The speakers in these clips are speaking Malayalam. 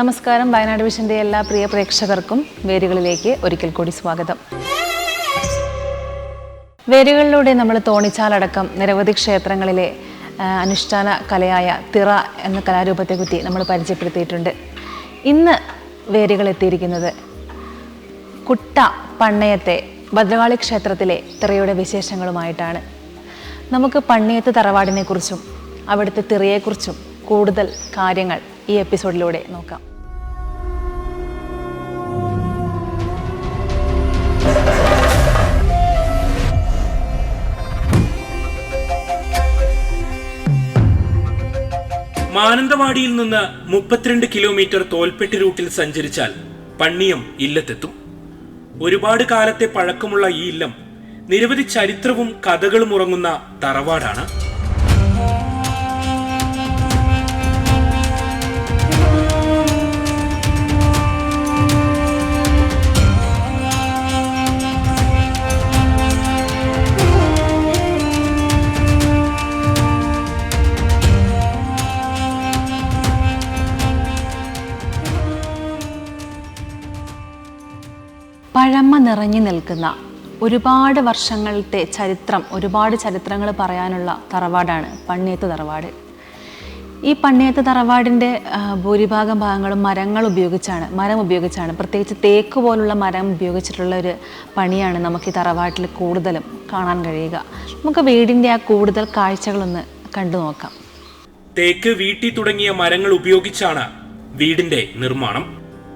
നമസ്കാരം. വയനാട് വിഷന്റെ എല്ലാ പ്രിയ പ്രേക്ഷകർക്കും വേരുകളിലേക്ക് ഒരിക്കൽ കൂടി സ്വാഗതം. വേരുകളിലൂടെ നമ്മൾ തോണിച്ചാലടക്കം നിരവധി ക്ഷേത്രങ്ങളിലെ അനുഷ്ഠാന കലയായ തിറ എന്ന കലാരൂപത്തെ കുറ്റി നമ്മൾ പരിചയപ്പെടുത്തിയിട്ടുണ്ട്. ഇന്ന് വേരുകൾ എത്തിയിരിക്കുന്നത് കുട്ട പണ്ണയത്തെ ഭദ്രകാളി ക്ഷേത്രത്തിലെ തിറയുടെ വിശേഷങ്ങളുമായിട്ടാണ്. നമുക്ക് പണ്ണിയത്ത് തറവാടിനെക്കുറിച്ചും അവിടുത്തെ തിറയെക്കുറിച്ചും കൂടുതൽ കാര്യങ്ങൾ ഈ എപ്പിസോഡിലൂടെ നോക്കാം. മാനന്തവാടിയിൽ നിന്ന് മുപ്പത്തിരണ്ട് കിലോമീറ്റർ തോൽപ്പെട്ടി റൂട്ടിൽ സഞ്ചരിച്ചാൽ പണ്ണിയം ഇല്ലത്തെത്തും. ഒരുപാട് കാലത്തെ പഴക്കമുള്ള ഈ ഇല്ലം നിരവധി ചരിത്രവും കഥകളും ഉറങ്ങുന്ന തറവാടാണ്. നിറഞ്ഞു നിൽക്കുന്ന ഒരുപാട് വർഷങ്ങളത്തെ ചരിത്രം ഒരുപാട് ചരിത്രങ്ങൾ പറയാനുള്ള തറവാടാണ് പണ്ണിയത്ത് തറവാട്. ഈ പണ്ണിയത്ത് തറവാടിന്റെ ഭൂരിഭാഗം ഭാഗങ്ങളും മരങ്ങൾ ഉപയോഗിച്ചാണ് മരം ഉപയോഗിച്ചാണ് പ്രത്യേകിച്ച് തേക്ക് പോലുള്ള മരം ഉപയോഗിച്ചിട്ടുള്ള ഒരു പണിയാണ് നമുക്ക് ഈ തറവാട്ടിൽ കൂടുതലും കാണാൻ കഴിയുക. നമുക്ക് വീടിന്റെ ആ കൂടുതൽ കാഴ്ചകളൊന്ന് കണ്ടു നോക്കാം. തേക്ക് വീട്ടി തുടങ്ങിയ മരങ്ങൾ ഉപയോഗിച്ചാണ് വീടിന്റെ നിർമ്മാണം.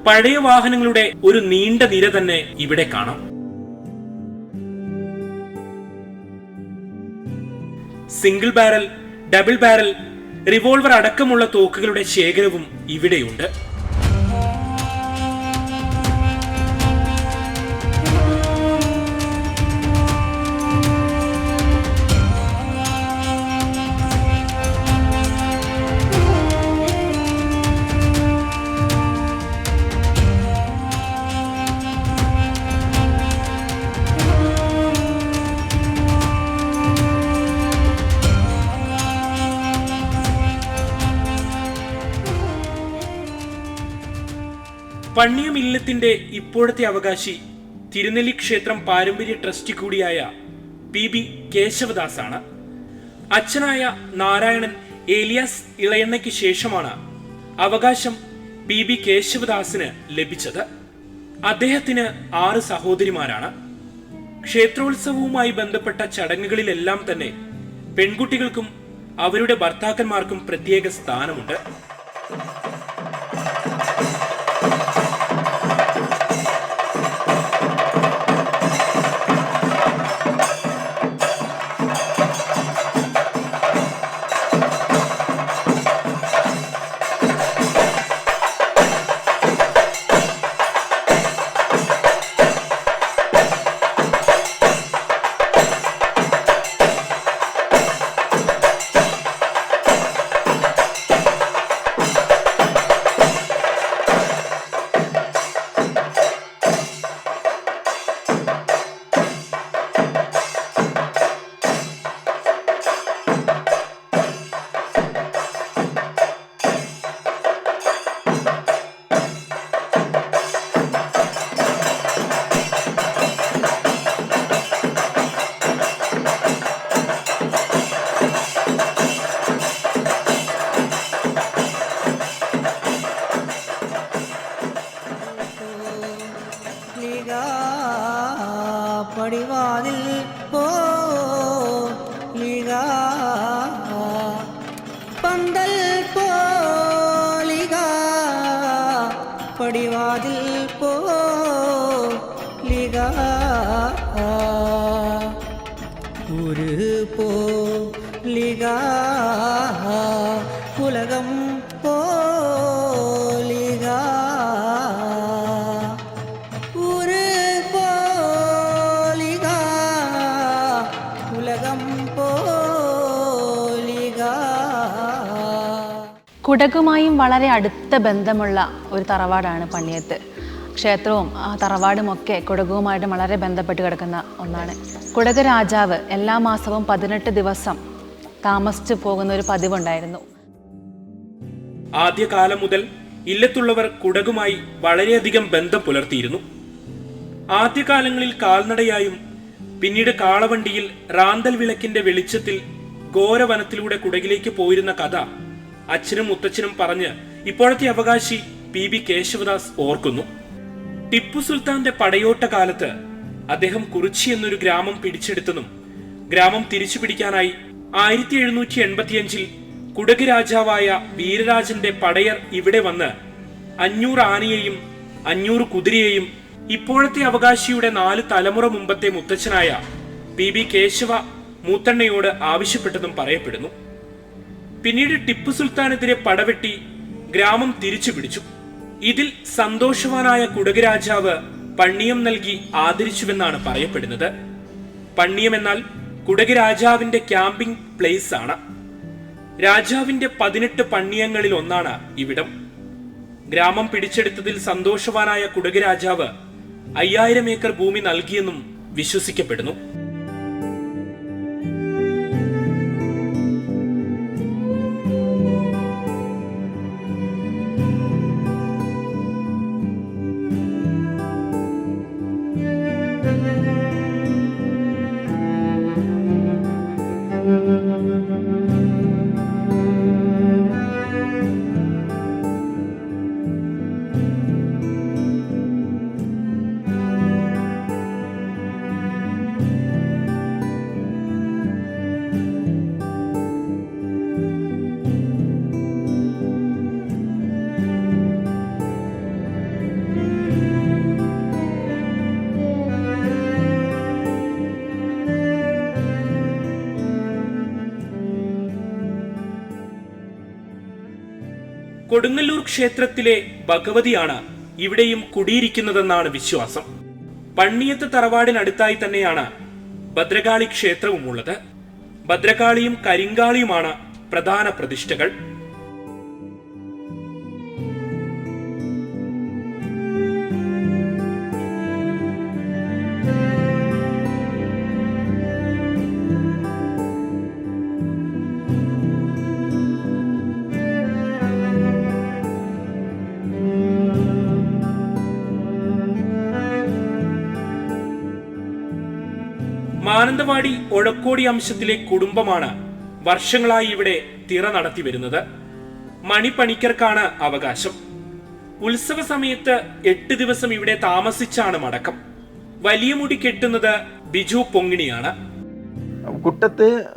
പഴയ വാഹനങ്ങളുടെ ഒരു നീണ്ട നിര തന്നെ ഇവിടെ കാണാം. Single barrel double barrel revolver അടക്കമുള്ള തോക്കുകളുടെ ശേഖരവും ഇവിടെയുണ്ട്. പണ്ണിയം ഇല്ലത്തിന്റെ ഇപ്പോഴത്തെ അവകാശി തിരുനെല്ലി ക്ഷേത്രം പാരമ്പര്യ ട്രസ്റ്റി കൂടിയായ പി ബി കേശവദാസാണ്. അച്ഛനായ നാരായണൻ ഏലിയാസ് ഇളയണ്ണയ്ക്ക് ശേഷമാണ് അവകാശം പി ബി കേശവദാസിന് ലഭിച്ചത്. അദ്ദേഹത്തിന് ആറ് സഹോദരിമാരാണ്. ക്ഷേത്രോത്സവവുമായി ബന്ധപ്പെട്ട ചടങ്ങുകളിലെല്ലാം തന്നെ പെൺകുട്ടികൾക്കും അവരുടെ ഭർത്താക്കന്മാർക്കും പ്രത്യേക സ്ഥാനമുണ്ട്. പടിവാതിൽ പോ കുടകുമായും വളരെ അടുത്ത ബന്ധമുള്ള ഒരു തറവാടാണ് പണിയത്ത്. ക്ഷേത്രവും ആ തറവാടും ഒക്കെ കുടകുമായിട്ട് വളരെ ബന്ധപ്പെട്ട് കിടക്കുന്ന ഒന്നാണ്. കുടക് രാജാവ് എല്ലാ മാസവും പതിനെട്ട് ദിവസം താമസിച്ചു പോകുന്ന ഒരു പതിവുണ്ടായിരുന്നു. ആദ്യകാലം മുതൽ ഇല്ലത്തുള്ളവർ കുടകുമായി വളരെയധികം ബന്ധം പുലർത്തിയിരുന്നു. ആദ്യകാലങ്ങളിൽ കാൽനടയായും പിന്നീട് കാളവണ്ടിയിൽ റാന്തൽ വിളക്കിന്റെ വെളിച്ചത്തിൽ ഘോരവനത്തിലൂടെ കുടകിലേക്ക് പോയിരുന്ന കഥ അച്ഛനും മുത്തച്ഛനും പറഞ്ഞ് ഇപ്പോഴത്തെ അവകാശി പി ബി കേശവദാസ് ഓർക്കുന്നു. ടിപ്പു സുൽത്താന്റെ പടയോട്ട കാലത്ത് അദ്ദേഹം കുറിച്ചി എന്നൊരു ഗ്രാമം പിടിച്ചെടുത്തതും ഗ്രാമം തിരിച്ചു പിടിക്കാനായി ആയിരത്തി എഴുന്നൂറ്റി എൺപത്തിയഞ്ചിൽ കുടക് രാജാവായ വീരരാജന്റെ പടയർ ഇവിടെ വന്ന് അഞ്ഞൂറ് ആനയെയും അഞ്ഞൂറ് കുതിരയെയും ഇപ്പോഴത്തെ അവകാശിയുടെ നാല് തലമുറ മുമ്പത്തെ മുത്തച്ഛനായ പി ബി കേശവ മൂത്തണ്ണയോട് ആവശ്യപ്പെട്ടതും പറയപ്പെടുന്നു. പിന്നീട് ടിപ്പു സുൽത്താനെതിരെ പടവെട്ടി ഗ്രാമം തിരിച്ചു പിടിച്ചു. ഇതിൽ സന്തോഷവാനായ കുടകരാജാവ് പണ്ണിയം നൽകി ആദരിച്ചുവെന്നാണ് പറയപ്പെടുന്നത്. പണ്ണിയം എന്നാൽ കുടകരാജാവിന്റെ ക്യാമ്പിംഗ് പ്ലേസ് ആണ്. രാജാവിന്റെ പതിനെട്ട് പണ്ണിയങ്ങളിൽ ഒന്നാണ് ഇവിടം. ഗ്രാമം പിടിച്ചെടുത്തതിൽ സന്തോഷവാനായ കുടകരാജാവ് അയ്യായിരം ഏക്കർ ഭൂമി നൽകിയെന്നും വിശ്വസിക്കപ്പെടുന്നു. കൊടുങ്ങല്ലൂർ ക്ഷേത്രത്തിലെ ഭഗവതിയാണ് ഇവിടെയും കുടിയിരിക്കുന്നതെന്നാണ് വിശ്വാസം. പണ്ണിയത്ത് തറവാടിനടുത്തായി തന്നെയാണ് ഭദ്രകാളി ക്ഷേത്രവും ഉള്ളത് ഭദ്രകാളിയും കരിങ്കാളിയുമാണ് പ്രധാന പ്രതിഷ്ഠകൾ. മാനന്തവാടി ഒഴക്കോടി അംശത്തിലെ കുടുംബമാണ് വർഷങ്ങളായി ഇവിടെ തിറ നടത്തി വരുന്നത്. മണിപ്പണിക്കർക്കാണ് അവകാശം. ഉത്സവ സമയത്ത് എട്ട് ദിവസം ഇവിടെ താമസിച്ചാണ് മടക്കം. വലിയ മുടി കെട്ടുന്നത് ബിജു പൊങ്ങിണിയാണ്. കുട്ടത്ത്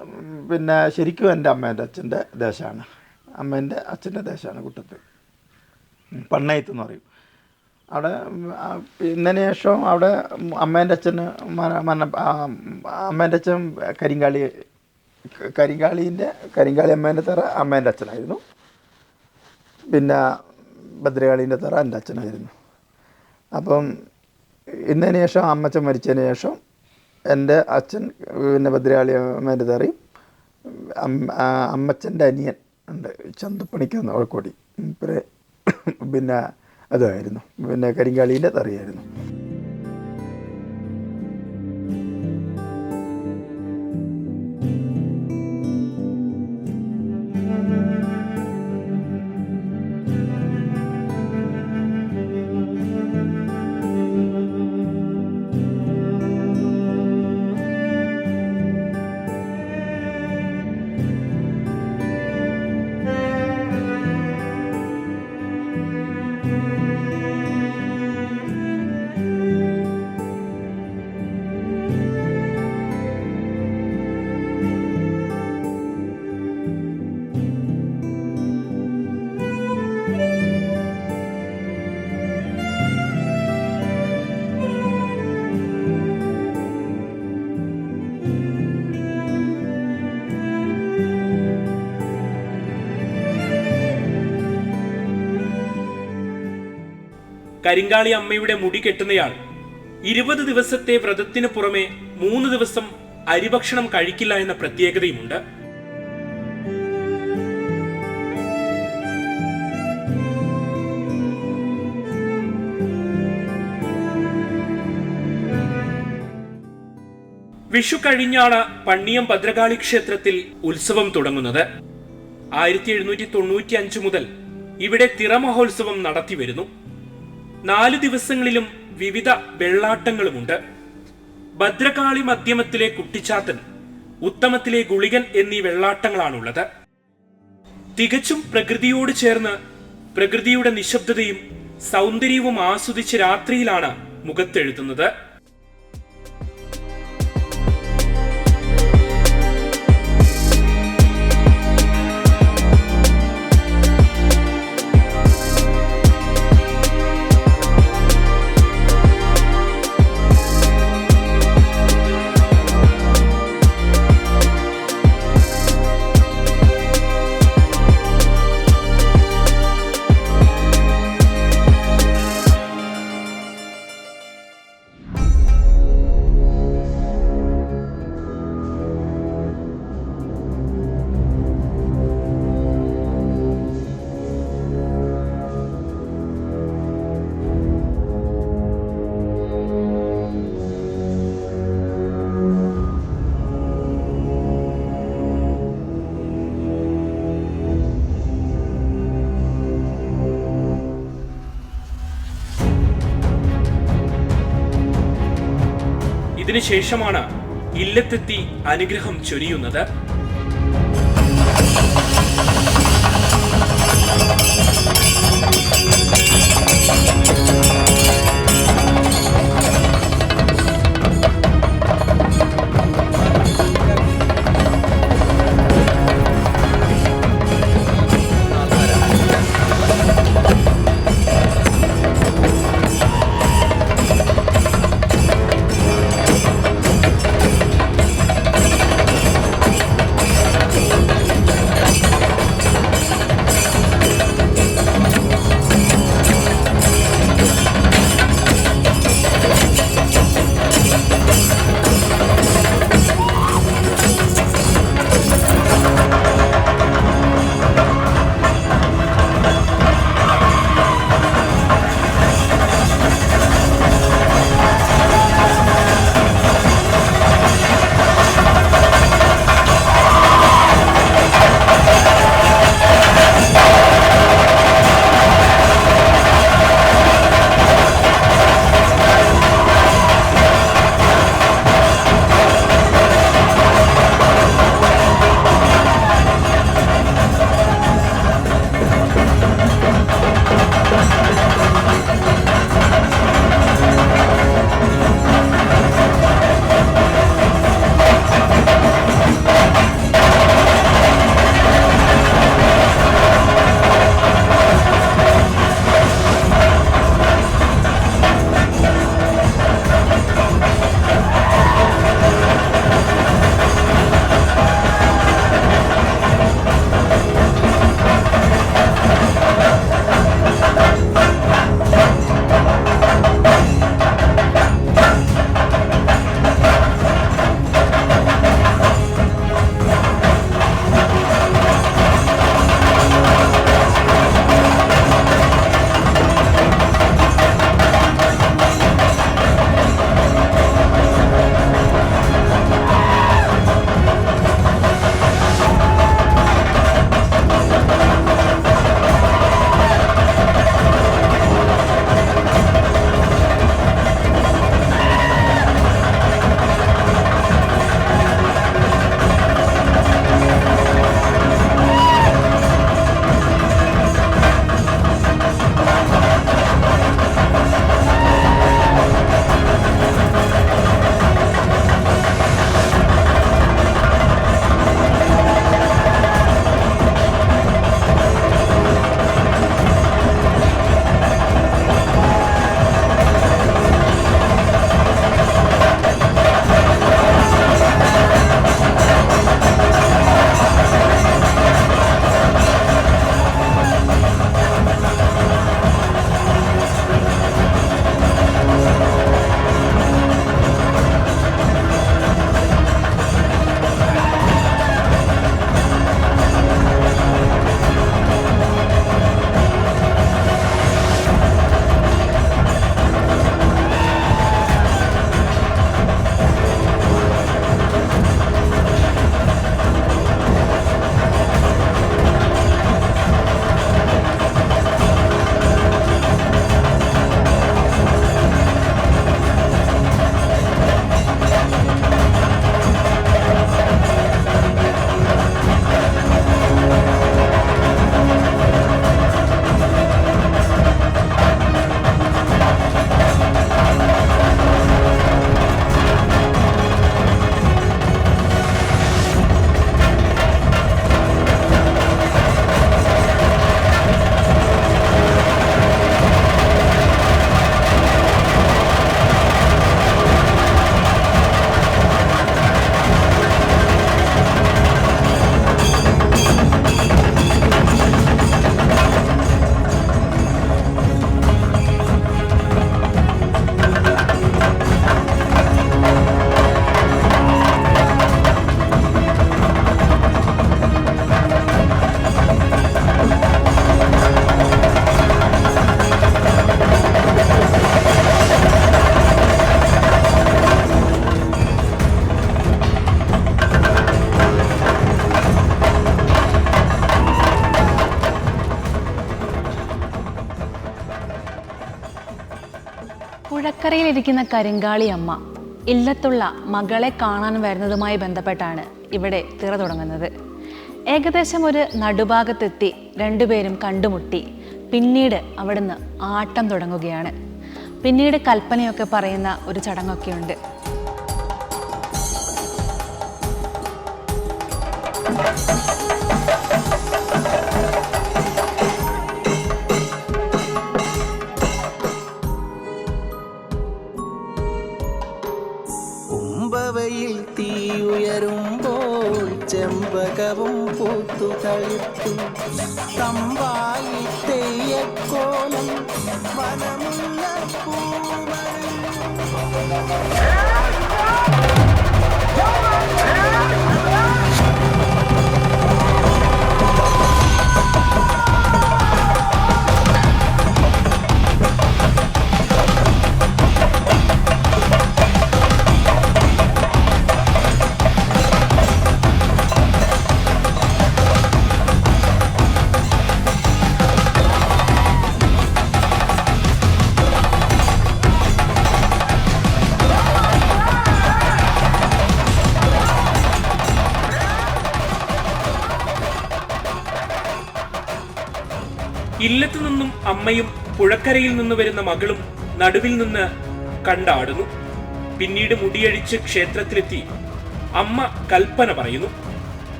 പിന്നെ ശരിക്കും എന്റെ അമ്മേന്റെ അച്ഛന്റെ ദേശമാണ്. അമ്മേന്റെ അച്ഛന്റെ ദേശമാണ് കുട്ടത്ത്. പണ്ണയത്ത് എന്ന് പറയും. അവിടെ ഇന്നതിന് ശേഷം അവിടെ അമ്മേന്റെ അച്ഛന് മന അമ്മേന്റെ അച്ഛൻ കരിങ്കാളി കരിങ്കാളീന്റെ കരിങ്കാളി അമ്മേന്റെ തറ അമ്മേന്റെ അച്ഛനായിരുന്നു. പിന്നെ ഭദ്രകാളീന്റെ തറ എന്റെ അച്ഛനായിരുന്നു. അപ്പം ഇന്നതിന് ശേഷം അമ്മച്ചൻ മരിച്ചതിന് ശേഷം എന്റെ അച്ഛൻ പിന്നെ ഭദ്രകാളി അമ്മേന്റെ തറയും അമ്മച്ചന്റെ അനിയൻ ഉണ്ട് ചന്തുപ്പണിക്കുന്ന ഓൾക്കോടി പിന്നെ അതായിരുന്നു. പിന്നെ കരിങ്കാളീന്റെ തറിയായിരുന്നു. കരിങ്കാളി അമ്മയുടെ മുടി കെട്ടുന്നയാൾ. ഇരുപത് ദിവസത്തെ വ്രതത്തിന് പുറമെ മൂന്ന് ദിവസം അരിഭക്ഷണം കഴിക്കില്ല എന്ന പ്രത്യേകതയുമുണ്ട്. വിഷു കഴിഞ്ഞാണ് പണ്ണിയം ഭദ്രകാളി ക്ഷേത്രത്തിൽ ഉത്സവം തുടങ്ങുന്നത്. ആയിരത്തി എഴുന്നൂറ്റി തൊണ്ണൂറ്റി അഞ്ച് മുതൽ ഇവിടെ തിറമഹോത്സവം നടത്തി നടത്തിവരുന്നു നാല് ദിവസങ്ങളിലും വിവിധ വെള്ളാട്ടങ്ങളുമുണ്ട്. ഭദ്രകാളി മധ്യമത്തിലെ കുട്ടിച്ചാത്തൻ ഉത്തമത്തിലെ ഗുളികൻ എന്നീ വെള്ളാട്ടങ്ങളാണുള്ളത്. തികച്ചും പ്രകൃതിയോട് ചേർന്ന് പ്രകൃതിയുടെ നിശബ്ദതയും സൗന്ദര്യവും ആസ്വദിച്ച് രാത്രിയിലാണ് മുഖത്തെഴുതുന്നത്. അതിനുശേഷമാണ് ഇല്ലത്തെത്തി അനുഗ്രഹം ചൊരിയുന്നത് പുഴക്കരയിലിരിക്കുന്ന കരിങ്കാളി അമ്മ ഇല്ലത്തുള്ള മകളെ കാണാൻ വരുന്നതുമായി ബന്ധപ്പെട്ടാണ് ഇവിടെ തിറ തുടങ്ങുന്നത്. ഏകദേശം ഒരു നടുഭാഗത്തെത്തി രണ്ടുപേരും കണ്ടുമുട്ടി. പിന്നീട് അവിടുന്ന് ആട്ടം തുടങ്ങുകയാണ്. പിന്നീട് കൽപ്പനയൊക്കെ പറയുന്ന ഒരു ചടങ്ങൊക്കെ ഉണ്ട് തീയുയരുമ്പോൾ ചെമ്പകവും പൂത്തു കഴിത്തു തമ്പായി തെയ്യക്കോലം വനമുള്ള അമ്മയും പുഴക്കരയിൽ നിന്ന് വരുന്ന മകളും നടുവിൽ നിന്ന് കണ്ടാടുന്നു. പിന്നീട് മുടിയഴിച്ച് ക്ഷേത്രത്തിലെത്തി അമ്മ കൽപ്പന പറയുന്നു.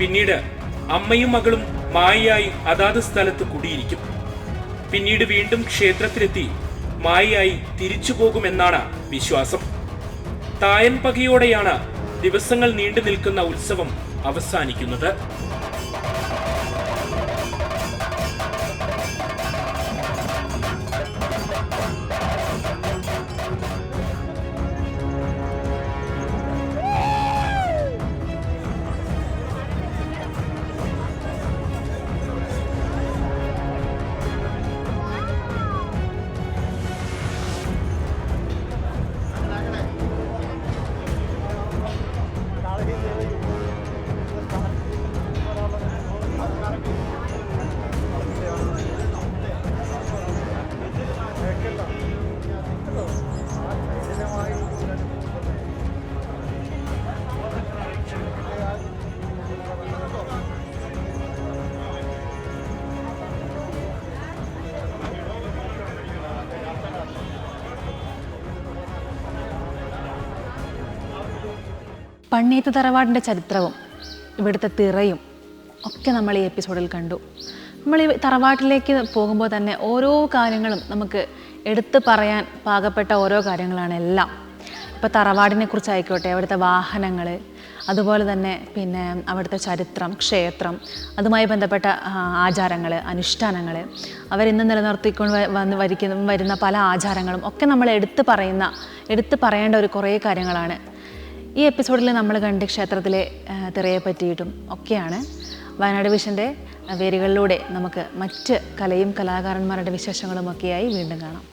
പിന്നീട് അമ്മയും മകളും മായയായി അതാത് സ്ഥലത്ത് കുടിയിരിക്കും. പിന്നീട് വീണ്ടും ക്ഷേത്രത്തിലെത്തി മായയായി തിരിച്ചു പോകുമെന്നാണ് വിശ്വാസം. തായൻ പകയോടെയാണ് ദിവസങ്ങൾ നീണ്ടു നിൽക്കുന്ന ഉത്സവം അവസാനിക്കുന്നത്. പണ്ണീത്ത് തറവാടിന്റെ ചരിത്രവും ഇവിടുത്തെ തിറയും ഒക്കെ നമ്മൾ ഈ എപ്പിസോഡിൽ കണ്ടു. നമ്മൾ ഈ തറവാട്ടിലേക്ക് പോകുമ്പോൾ തന്നെ ഓരോ കാര്യങ്ങളും നമുക്ക് എടുത്തു പറയാൻ പാകപ്പെട്ട ഓരോ കാര്യങ്ങളാണ് എല്ലാം. ഇപ്പോൾ തറവാടിനെ കുറിച്ചായിക്കോട്ടെ അവിടുത്തെ വാഹനങ്ങൾ അതുപോലെ തന്നെ പിന്നെ അവിടുത്തെ ചരിത്രം ക്ഷേത്രം അതുമായി ബന്ധപ്പെട്ട ആചാരങ്ങൾ അനുഷ്ഠാനങ്ങൾ അവരിന്ന് നിലനിർത്തിക്കൊണ്ട് വന്ന് വരിക്കുന്ന വരുന്ന പല ആചാരങ്ങളും ഒക്കെ നമ്മൾ എടുത്തു പറയുന്ന എടുത്തു പറയേണ്ട ഒരു കുറേ കാര്യങ്ങളാണ്. ഈ എപ്പിസോഡിൽ നമ്മൾ കണ്ട് ക്ഷേത്രത്തിലെ തിറയെ പറ്റിയിട്ടും ഒക്കെയാണ്. വയനാട് വിഷന്റെ വേരുകളിലൂടെ നമുക്ക് മറ്റ് കലയും കലാകാരന്മാരുടെ വിശേഷങ്ങളും വിശേഷങ്ങളുമൊക്കെയായി വീണ്ടും കാണാം.